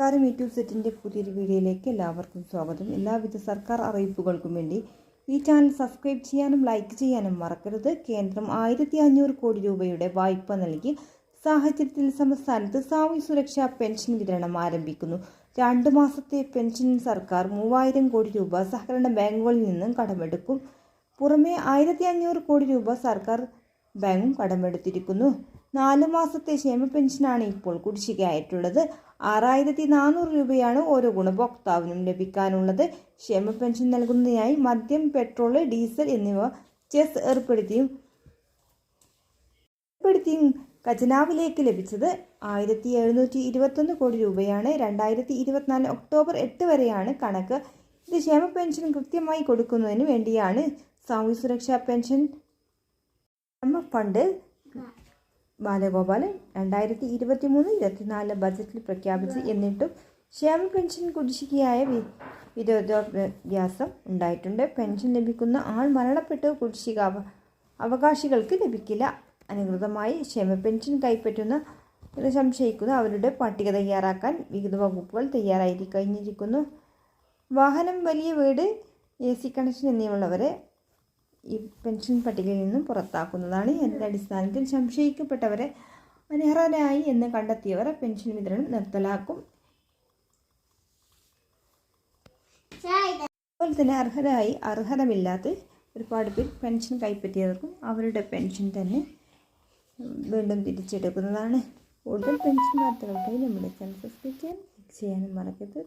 നമസ്കാരം യൂട്യൂബ് സെറ്റിന്റെ പുതിയൊരു വീഡിയോയിലേക്ക് എല്ലാവർക്കും സ്വാഗതം. എല്ലാവിധ സർക്കാർ അറിയിപ്പുകൾക്കും വേണ്ടി ഈ ചാനൽ സബ്സ്ക്രൈബ് ചെയ്യാനും ലൈക്ക് ചെയ്യാനും മറക്കരുത്. കേന്ദ്രം ആയിരത്തി അഞ്ഞൂറ് കോടി രൂപയുടെ വായ്പ നൽകി സാഹചര്യത്തിൽ സംസ്ഥാനത്ത് സാമൂഹ്യ സുരക്ഷാ പെൻഷൻ വിതരണം ആരംഭിക്കുന്നു. രണ്ട് മാസത്തെ പെൻഷൻ സർക്കാർ മൂവായിരം കോടി രൂപ സഹകരണ ബാങ്കുകളിൽ നിന്നും കടമെടുക്കും. പുറമെ ആയിരത്തി അഞ്ഞൂറ് കോടി രൂപ സർക്കാർ ബാങ്കും കടമെടുത്തിരിക്കുന്നു. നാല് മാസത്തെ ക്ഷേമ പെൻഷനാണ് ഇപ്പോൾ കുടിശ്ശികയായിട്ടുള്ളത്. ആറായിരത്തി നാനൂറ് രൂപയാണ് ഓരോ ഗുണഭോക്താവിനും ലഭിക്കാനുള്ളത്. ക്ഷേമ പെൻഷൻ നൽകുന്നതിനായി മദ്യം പെട്രോൾ ഡീസൽ എന്നിവ ചെസ് ഏർപ്പെടുത്തിയും ഏർപ്പെടുത്തിയും ഖജനാവിലേക്ക് ലഭിച്ചത്. ആയിരത്തി എഴുന്നൂറ്റി ഇരുപത്തൊന്ന് കോടി രൂപയാണ്. രണ്ടായിരത്തി ഇരുപത്തിനാല് ഒക്ടോബർ എട്ട് വരെയാണ് കണക്ക്. ഇത് ക്ഷേമ പെൻഷൻ കൃത്യമായി കൊടുക്കുന്നതിന് വേണ്ടിയാണ്. സാമൂഹ്യ സുരക്ഷാ പെൻഷൻ ഫണ്ട് ബാലഗോപാലൻ രണ്ടായിരത്തി ഇരുപത്തി മൂന്ന് ഇരുപത്തിനാല് ബജറ്റിൽ പ്രഖ്യാപിച്ച് എന്നിട്ടും ക്ഷേമ പെൻഷൻ കുടിശ്ശികയായ വിരോധാഭ്യാസം ഉണ്ടായിട്ടുണ്ട്. പെൻഷൻ ലഭിക്കുന്ന ആൾ മരണപ്പെട്ട് കുടിശ്ശിക അവകാശികൾക്ക് ലഭിക്കില്ല. അനുകൃതമായി ക്ഷേമ പെൻഷൻ കൈപ്പറ്റുന്ന സംശയിക്കുന്ന അവരുടെ പട്ടിക തയ്യാറാക്കാൻ വിവിധ വകുപ്പുകൾ തയ്യാറായി കഴിഞ്ഞിരിക്കുന്നു. വാഹനം വലിയ വീട് എ സി കണക്ഷൻ എന്നിവയുള്ളവരെ ഈ പെൻഷൻ പട്ടികയിൽ നിന്നും പുറത്താക്കുന്നതാണ് എന്റെ അടിസ്ഥാനത്തിൽ സംശയിക്കപ്പെട്ടവരെ അനർഹരായി എന്ന് കണ്ടെത്തിയവർ പെൻഷൻ വിതരണം നിർത്തലാക്കും. അതുപോലെ തന്നെ അർഹരായി അർഹതമില്ലാത്ത ഒരുപാട് പേർ പെൻഷൻ കൈപ്പറ്റിയവർക്കും അവരുടെ പെൻഷൻ തന്നെ വീണ്ടും തിരിച്ചെടുക്കുന്നതാണ്. കൂടുതൽ പെൻഷൻ വാർത്തകൾക്കായി നമ്മുടെ ചാനൽ സബ്സ്ക്രൈബ് ചെയ്യാൻ ചെയ്യാനും മറക്കരുത്.